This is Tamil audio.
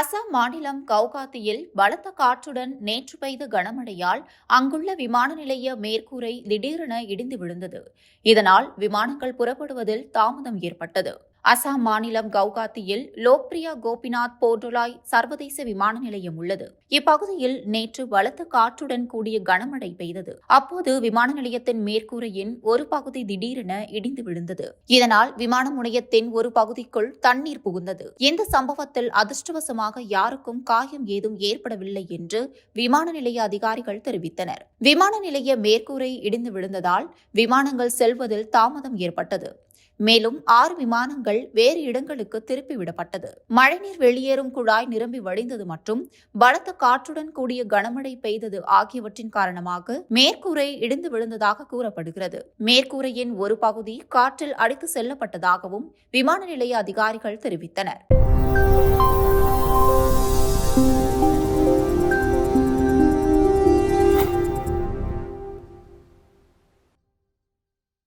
அசாம் மாநிலம் கவுகாத்தியில் பலத்த காற்றுடன் நேற்று பெய்த கனமழையால் அங்குள்ள விமான நிலைய மேற்கூரை திடீரென இடிந்து விழுந்தது. இதனால் விமானங்கள் புறப்படுவதில் தாமதம் ஏற்பட்டது. அசாம் மாநிலம் கவுகாத்தியில் லோக்பிரியா கோபிநாத் போர்டோலாய் சர்வதேச விமான நிலையம் உள்ளது. இப்பகுதியில் நேற்று பலத்த காற்றுடன் கூடிய கனமழை பெய்தது. அப்போது விமான நிலையத்தின் மேற்கூரையின் ஒரு பகுதி திடீரென இடிந்து விழுந்தது. இதனால் விமான முனையத்தின் ஒரு பகுதிக்குள் தண்ணீர் புகுந்தது. இந்த சம்பவத்தில் அதிர்ஷ்டவசமாக யாருக்கும் காயம் ஏதும் ஏற்படவில்லை என்று விமான நிலைய அதிகாரிகள் தெரிவித்தனர். விமான நிலைய மேற்கூரை இடிந்து விழுந்ததால் விமானங்கள் செல்வதில் தாமதம் ஏற்பட்டது. மேலும் ஆறு விமானங்கள் வேறு இடங்களுக்கு திருப்பி விடப்பட்டது. மழைநீர் வெளியேறும் குழாய் நிரம்பி வழிந்தது மற்றும் பலத்த காற்றுடன் கூடிய கனமழை பெய்தது ஆகியவற்றின் காரணமாக மேற்கூரை இடிந்து விழுந்ததாக கூறப்படுகிறது. மேற்கூரையின் ஒரு பகுதி காற்றில் அடித்து செல்லப்பட்டதாகவும் விமான நிலைய அதிகாரிகள் தெரிவித்தனர்.